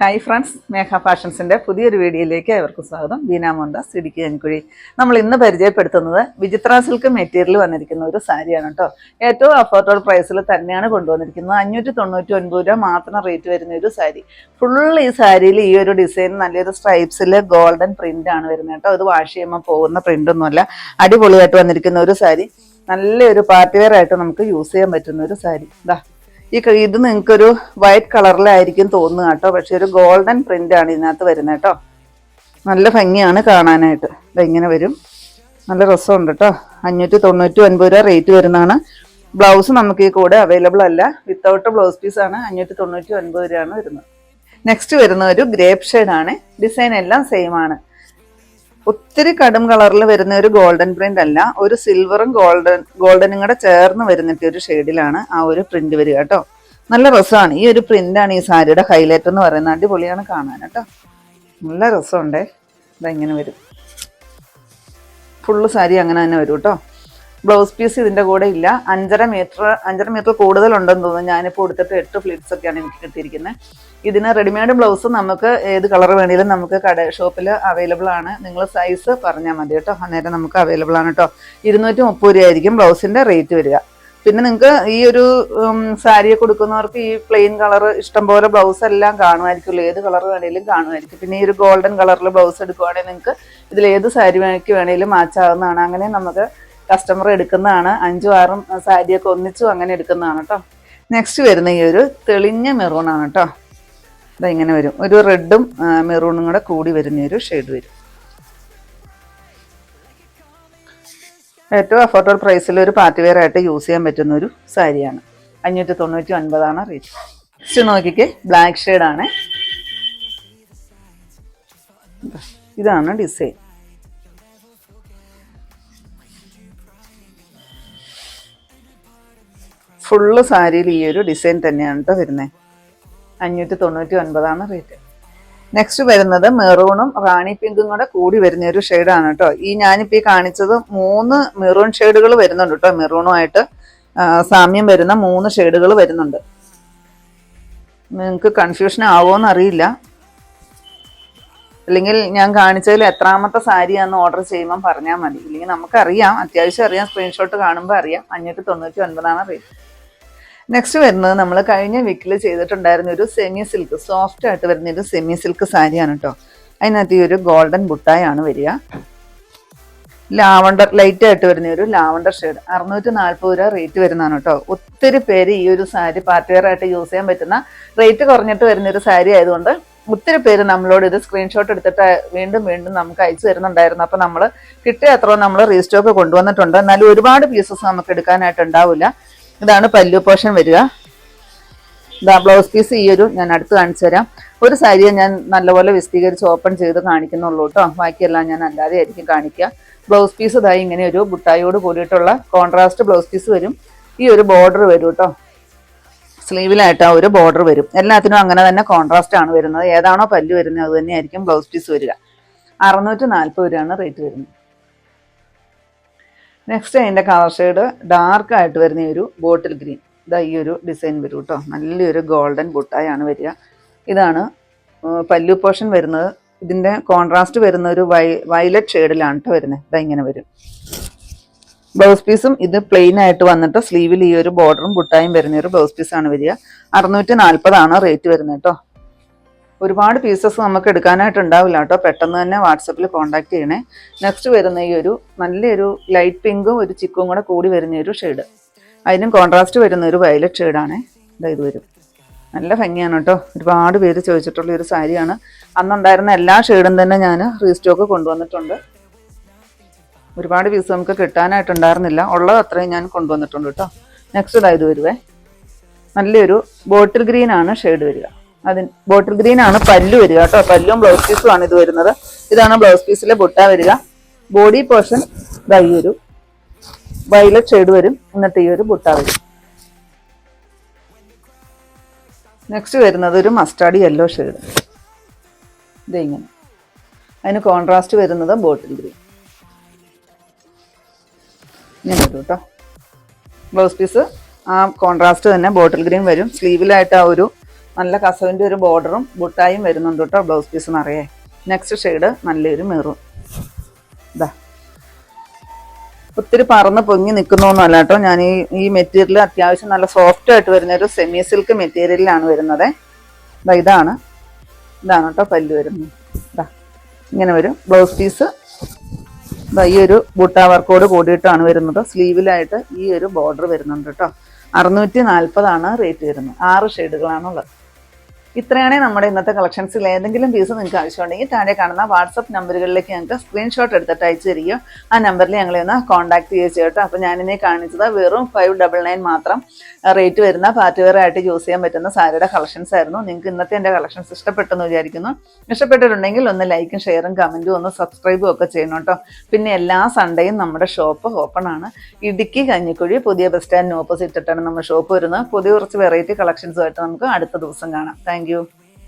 Hi friends മേഘ ഫാഷൻസിന്റെ പുതിയൊരു വീഡിയോയിലേക്ക് ഏവർക്കും സ്വാഗതം. ബീന മോഹൻദാസ് ഇടുക്കി അൻകുഴി നമ്മൾ ഇന്ന് പരിചയപ്പെടുത്തുന്നത് വിചിത്ര സിൽക്ക് മെറ്റീരിയൽ വന്നിരിക്കുന്ന ഒരു സാരിയാണ് കേട്ടോ. ഏറ്റവും അഫോർഡബിൾ പ്രൈസിൽ തന്നെയാണ് കൊണ്ടുവന്നിരിക്കുന്നത്. അഞ്ഞൂറ്റി തൊണ്ണൂറ്റി ഒൻപത് രൂപ മാത്രം റേറ്റ് വരുന്ന ഒരു സാരി. ഫുൾ ഈ സാരിയിൽ ഈ ഒരു ഡിസൈൻ നല്ലൊരു സ്ട്രൈപ്സിൽ ഗോൾഡൻ പ്രിന്റ് ആണ് വരുന്നത് കേട്ടോ. ഇത് വാഷ് ചെയ്യുമ്പോൾ പോകുന്ന പ്രിന്റ് ഒന്നുമല്ല. അടിപൊളിയായിട്ട് വന്നിരിക്കുന്ന ഒരു സാരി. നല്ലൊരു പാർട്ടി വെയർ ആയിട്ട് നമുക്ക് യൂസ് ചെയ്യാൻ പറ്റുന്ന ഒരു സാരി. ഇതാ ഈ ഇത് നിങ്ങൾക്കൊരു വൈറ്റ് കളറിലായിരിക്കും തോന്നുക കേട്ടോ. പക്ഷെ ഒരു ഗോൾഡൻ പ്രിന്റ് ആണ് ഇതിനകത്ത് വരുന്നത് കേട്ടോ. നല്ല ഭംഗിയാണ് കാണാനായിട്ട്. ഇങ്ങനെ വരും. നല്ല രസമുണ്ട് കേട്ടോ. അഞ്ഞൂറ്റി തൊണ്ണൂറ്റി ഒൻപത് രൂപ റേറ്റ് വരുന്നതാണ്. ബ്ലൗസ് നമുക്ക് ഈ കൂടെ അവൈലബിൾ അല്ല. വിത്തൗട്ട് ബ്ലൗസ് പീസ് ആണ് അഞ്ഞൂറ്റി തൊണ്ണൂറ്റി ഒൻപത് രൂപയാണ് വരുന്നത്. നെക്സ്റ്റ് വരുന്ന ഒരു ഗ്രേപ്പ് ഷെയ്ഡ് ആണ്. ഡിസൈൻ എല്ലാം സെയിം ആണ്. ഒത്തിരി കടും കളറിൽ വരുന്ന ഒരു ഗോൾഡൻ പ്രിന്റ് അല്ല. ഒരു സിൽവറും ഗോൾഡൻ ഗോൾഡനും കൂടെ ചേർന്ന് വരുന്നിട്ട് ഒരു ഷെയ്ഡിലാണ് ആ ഒരു പ്രിന്റ് വരിക കേട്ടോ. നല്ല രസമാണ്. ഈ ഒരു പ്രിന്റാണ് ഈ സാരിയുടെ ഹൈലൈറ്റ് എന്ന് പറയുന്നത്. അടിപൊളിയാണ് കാണാൻ കേട്ടോ. നല്ല രസമുണ്ടേ. ഇതെങ്ങനെ വരും. ഫുള്ള് സാരി അങ്ങനെ തന്നെ വരും കേട്ടോ. ബ്ലൗസ് പീസ് ഇതിന്റെ കൂടെ ഇല്ല. അഞ്ചര മീറ്റർ അഞ്ചര മീറ്റർ കൂടുതലുണ്ടെന്ന് തോന്നുന്നു. ഞാനിപ്പോൾ കൊടുത്തിട്ട് എട്ട് ഫ്ലിറ്റ്സ് ഒക്കെയാണ് എനിക്ക് കിട്ടിയിരിക്കുന്നത് ഇതിന് റെഡിമെയ്ഡ് ബ്ലൗസ് നമുക്ക് ഏത് കളർ വേണമെങ്കിലും നമുക്ക് കട ഷോപ്പിൽ അവൈലബിൾ ആണ്. നിങ്ങൾ സൈസ് പറഞ്ഞാൽ മതി കേട്ടോ. അന്നേരം നമുക്ക് അവൈലബിൾ ആണ് കേട്ടോ. ഇരുന്നൂറ്റി മുപ്പത് രൂപയായിരിക്കും ബ്ലൗസിന്റെ റേറ്റ് വരിക. പിന്നെ നിങ്ങൾക്ക് ഈ ഒരു സാരിയെ കൊടുക്കുന്നവർക്ക് ഈ പ്ലെയിൻ കളർ ഇഷ്ടംപോലെ ബ്ലൗസ് എല്ലാം കാണുമായിരിക്കുമല്ലോ. ഏത് കളർ വേണേലും കാണുമായിരിക്കും. പിന്നെ ഈ ഒരു ഗോൾഡൻ കളറിൽ ബ്ലൗസ് എടുക്കുവാണെങ്കിൽ നിങ്ങൾക്ക് ഇതിൽ ഏത് സാരി വേണമെങ്കിൽ മാച്ച് ആവുന്നതാണ്. അങ്ങനെ നമുക്ക് കസ്റ്റമർ എടുക്കുന്നതാണ്. അഞ്ചും ആറും സാരിയൊക്കെ ഒന്നിച്ചും അങ്ങനെ എടുക്കുന്നതാണ് കേട്ടോ നെക്സ്റ്റ് വരുന്ന ഈ ഒരു തെളിഞ്ഞ മെറൂൺ ആണ് കേട്ടോ ഇതാ ഇങ്ങനെ വരും. ഒരു റെഡും മെറൂണും കൂടെ കൂടി വരുന്ന ഒരു ഷെയ്ഡ് വരും. ഏറ്റവും അഫോർഡബിൾ പ്രൈസിൽ ഒരു പാർട്ടി വെയർ ആയിട്ട് യൂസ് ചെയ്യാൻ പറ്റുന്ന ഒരു സാരിയാണ്. അഞ്ഞൂറ്റി തൊണ്ണൂറ്റി ഒൻപതാണ് റേറ്റ് നെക്സ്റ്റ് നോക്കിക്ക് ബ്ലാക്ക് ഷെയ്ഡാണ് ഇതാണ് ഡിസൈൻ ഫുള്ള് സാരിയിൽ ഈ ഒരു ഡിസൈൻ തന്നെയാണ് കേട്ടോ വരുന്നത് അഞ്ഞൂറ്റി തൊണ്ണൂറ്റി ഒൻപതാണ് റേറ്റ്. നെക്സ്റ്റ് വരുന്നത് മെറൂണും റാണി പിങ്കും കൂടെ കൂടി വരുന്ന ഒരു ഷെയ്ഡാണ് കേട്ടോ ഈ ഞാനിപ്പോൾ ഈ കാണിച്ചത് മൂന്ന് മെറൂൺ ഷെയ്ഡുകൾ വരുന്നുണ്ട് കേട്ടോ മെറൂണുമായിട്ട് സാമ്യം വരുന്ന മൂന്ന് ഷെയ്ഡുകൾ വരുന്നുണ്ട്. നിങ്ങൾക്ക് കൺഫ്യൂഷൻ ആവുമോന്ന് അറിയില്ല. അല്ലെങ്കിൽ ഞാൻ കാണിച്ചതിൽ എത്രാമത്തെ സാരിയാന്ന് ഓർഡർ ചെയ്യുമ്പോൾ പറഞ്ഞാൽ മതി. ഇല്ലെങ്കിൽ നമുക്കറിയാം. അത്യാവശ്യം അറിയാം. സ്ക്രീൻഷോട്ട് കാണുമ്പോൾ അറിയാം. അഞ്ഞൂറ്റി തൊണ്ണൂറ്റി ഒൻപതാണ് റേറ്റ്. നെക്സ്റ്റ് വരുന്നത് നമ്മൾ കഴിഞ്ഞ വീക്കിൽ ചെയ്തിട്ടുണ്ടായിരുന്ന ഒരു സെമി സിൽക്ക് സോഫ്റ്റ് ആയിട്ട് വരുന്ന ഒരു സെമി സിൽക്ക് സാരിയാണ് കേട്ടോ അതിനകത്ത് ഈ ഒരു ഗോൾഡൻ ബുട്ടായാണ് വരിക. ലാവണ്ടർ ലൈറ്റ് ആയിട്ട് വരുന്ന ഒരു ലാവണ്ടർ ഷെയ്ഡ് അറുന്നൂറ്റി നാൽപ്പത് രൂപ റേറ്റ് വരുന്നതാണ് കേട്ടോ ഒത്തിരി പേര് ഈ ഒരു സാരി പാർട്ടി വെയർ ആയിട്ട് യൂസ് ചെയ്യാൻ പറ്റുന്ന റേറ്റ് കുറഞ്ഞിട്ട് വരുന്ന ഒരു സാരി ആയതുകൊണ്ട് ഒത്തിരി പേര് നമ്മളോട് ഇത് സ്ക്രീൻഷോട്ട് എടുത്തിട്ട് വീണ്ടും വീണ്ടും നമുക്ക് അയച്ചു തരുന്നുണ്ടായിരുന്നു. അപ്പോൾ നമ്മൾ കിട്ടിയ അത്രയും നമ്മൾ റീസ്റ്റോക്ക് കൊണ്ടുവന്നിട്ടുണ്ട്. എന്നാലും ഒരുപാട് പീസസ് നമുക്ക് എടുക്കാനായിട്ട് ഉണ്ടാവില്ല. ഇതാണ് പല്ലു പോഷൻ വരിക. ഇതാ ബ്ലൗസ് പീസ് ഈ ഒരു ഞാൻ അടുത്ത് കാണിച്ചു തരാം. ഒരു സാരിയെ ഞാൻ നല്ലപോലെ വിസ്തീകരിച്ച് ഓപ്പൺ ചെയ്ത് കാണിക്കുന്നുള്ളൂ കേട്ടോ ബാക്കിയെല്ലാം ഞാൻ അല്ലാതെ ആയിരിക്കും കാണിക്കുക. ബ്ലൗസ് പീസ് ഇതായി ഇങ്ങനെ ഒരു ബുട്ടായോട് കൂടിയിട്ടുള്ള കോൺട്രാസ്റ്റ് ബ്ലൗസ് പീസ് വരും. ഈ ഒരു ബോർഡർ വരും കേട്ടോ സ്ലീവിലായിട്ട് ആ ഒരു ബോർഡർ വരും. എല്ലാത്തിനും അങ്ങനെ തന്നെ കോൺട്രാസ്റ്റ് ആണ് വരുന്നത്. ഏതാണോ പല്ല് വരുന്നത് അത് തന്നെയായിരിക്കും ബ്ലൗസ് പീസ് വരിക. അറുന്നൂറ്റി നാൽപ്പത് രൂപയാണ് റേറ്റ് വരുന്നത്. നെക്സ്റ്റ് അതിന്റെ കളർ ഷെയ്ഡ് ഡാർക്ക് ആയിട്ട് വരുന്ന ഒരു ബോട്ടിൽ ഗ്രീൻ ഇതാ ഈ ഒരു ഡിസൈൻ വരും കേട്ടോ നല്ലൊരു ഗോൾഡൻ ബുട്ടായാണ് വരിക. ഇതാണ് പല്ലു പോർഷൻ വരുന്നത്. ഇതിന്റെ കോൺട്രാസ്റ്റ് വരുന്ന ഒരു വൈ വയലറ്റ് ഷെയ്ഡിലാണ് കേട്ടോ വരുന്നത്. ഇതാ ഇങ്ങനെ വരും. ബ്ലൗസ് പീസും ഇത് പ്ലെയിൻ ആയിട്ട് വന്നിട്ട് സ്ലീവിൽ ഈ ഒരു ബോർഡറും ബുട്ടായും വരുന്ന ഒരു ബ്ലൗസ് പീസാണ് വരിക. അറുന്നൂറ്റി നാൽപ്പതാണ് റേറ്റ് വരുന്നത് കേട്ടോ ഒരുപാട് പീസസ് നമുക്ക് എടുക്കാനായിട്ട് ഉണ്ടാവില്ല കേട്ടോ. പെട്ടെന്ന് തന്നെ വാട്സപ്പിൽ കോൺടാക്ട് ചെയ്യണേ. നെക്സ്റ്റ് വരുന്ന ഈ ഒരു നല്ലൊരു ലൈറ്റ് പിങ്കും ഒരു ചിക്കും കൂടെ കൂടി വരുന്ന ഒരു ഷെയ്ഡ് അതിനും കോൺട്രാസ്റ്റ് വരുന്ന ഒരു വയലറ്റ് ഷെയ്ഡാണ് ഇതാ ഇത് വരും. നല്ല ഭംഗിയാണ് കേട്ടോ. ഒരുപാട് പേര് ചോദിച്ചിട്ടുള്ള ഒരു സാരിയാണ്. അന്നുണ്ടായിരുന്ന എല്ലാ ഷെയ്ഡും തന്നെ ഞാൻ റീസ്റ്റോക്ക് കൊണ്ടുവന്നിട്ടുണ്ട്. ഒരുപാട് പീസ് നമുക്ക് കിട്ടാനായിട്ടുണ്ടായിരുന്നില്ല. ഉള്ളത് അത്രയും ഞാൻ കൊണ്ടുവന്നിട്ടുണ്ട് കേട്ടോ. നെക്സ്റ്റ് ഇതായത് വരുവേ. നല്ലൊരു ബോട്ടിൽ ഗ്രീൻ ആണ് ഷെയ്ഡ് വരിക. അതിന് ബോട്ടിൽ ഗ്രീൻ ആണ് പല്ല് വരിക കേട്ടോ. പല്ലും ബ്ലൗസ് പീസും ആണ് ഇത് വരുന്നത്. ഇതാണ് ബ്ലൗസ് പീസിലെ ബുട്ട വരിക. ബോഡി പോർഷൻ ഈ ഒരു വയലറ്റ് ഷെയ്ഡ് വരും. എന്നിട്ട് ഈ ഒരു ബുട്ട വരും. നെക്സ്റ്റ് വരുന്നത് ഒരു മസ്റ്റാർഡ് യെല്ലോ ഷെയ്ഡ് ഇത് ഇങ്ങനെ. അതിന് കോൺട്രാസ്റ്റ് വരുന്നത് ബോട്ടിൽ ഗ്രീൻ ഇങ്ങനെ വരും കേട്ടോ. ബ്ലൗസ് പീസ് ആ കോൺട്രാസ്റ്റ് തന്നെ ബോട്ടിൽ ഗ്രീൻ വരും. സ്ലീവിലായിട്ട് ആ ഒരു നല്ല കസവിന്റെ ഒരു ബോർഡറും ബുട്ടായും വരുന്നുണ്ട് കേട്ടോ ബ്ലൗസ് പീസ് നിറയെ. നെക്സ്റ്റ് ഷെയ്ഡ് നല്ലൊരു മെറൂൺ ഇതാ ഒത്തിരി പറന്ന് പൊങ്ങി നിൽക്കുന്നൊന്നുമല്ല കേട്ടോ. ഞാൻ ഈ ഈ മെറ്റീരിയൽ അത്യാവശ്യം നല്ല സോഫ്റ്റ് ആയിട്ട് വരുന്ന ഒരു സെമി സിൽക്ക് മെറ്റീരിയലിലാണ് വരുന്നത്. ദാ ഇതാണ്. ഇതാണ് കേട്ടോ പല്ല് വരുന്നത്. ഇതാ ഇങ്ങനെ വരും. ബ്ലൗസ് പീസ് ഇതാ ഈ ഒരു ബൂട്ടാ വർക്കോട് കൂടിയിട്ടാണ് വരുന്നത്. സ്ലീവിലായിട്ട് ഈ ഒരു ബോർഡർ വരുന്നുണ്ട് കേട്ടോ. അറുന്നൂറ്റി നാൽപ്പതാണ് റേറ്റ് വരുന്നത്. ആറ് ഷെയ്ഡുകളാണുള്ളത് ഇത്രയാണ് നമ്മുടെ ഇന്നത്തെ കളക്ഷൻസിൽ ഏതെങ്കിലും പീസ് നിങ്ങൾക്ക് ആവശ്യമുണ്ടെങ്കിൽ താഴെ കാണുന്ന വാട്സപ്പ് നമ്പറുകളിലേക്ക് ഞങ്ങൾക്ക് സ്ക്രീൻഷോട്ട് എടുത്തിട്ട് അയച്ചു തരികയോ ആ നമ്പറിൽ ഞങ്ങളെ ഒന്ന് കോൺടാക്ട് ചെയ്യുക കേട്ടോ അപ്പോൾ ഞാനിനെ കാണിച്ചത് വെറും ഫൈവ് ഡബിൾ നയൻ മാത്രം റേറ്റ് വരുന്ന പാർട്ടി വെയർ ആയിട്ട് യൂസ് ചെയ്യാൻ പറ്റുന്ന സാരിയുടെ കളക്ഷൻസ് ആയിരുന്നു. നിങ്ങൾക്ക് ഇന്നത്തെ എന്റെ കളക്ഷൻസ് ഇഷ്ടപ്പെട്ടെന്ന് വിചാരിക്കുന്നു. ഇഷ്ടപ്പെട്ടിട്ടുണ്ടെങ്കിൽ ഒന്ന് ലൈക്കും ഷെയറും കമന്റും ഒന്ന് സബ്സ്ക്രൈബും ഒക്കെ ചെയ്യണം കേട്ടോ. പിന്നെ എല്ലാ സൺഡേയും നമ്മുടെ ഷോപ്പ് ഓപ്പൺ ആണ്. ഇടുക്കി കഞ്ഞിക്കുഴി പുതിയ ബസ് സ്റ്റാൻഡിന് ഓപ്പോസിറ്റ് ഇട്ടാണ് നമ്മുടെ ഷോപ്പ് വരുന്നത്. പുതിയ കുറച്ച് വെറൈറ്റി കളക്ഷൻസുമായിട്ട് നമുക്ക് അടുത്ത ദിവസം കാണാം. Thank you.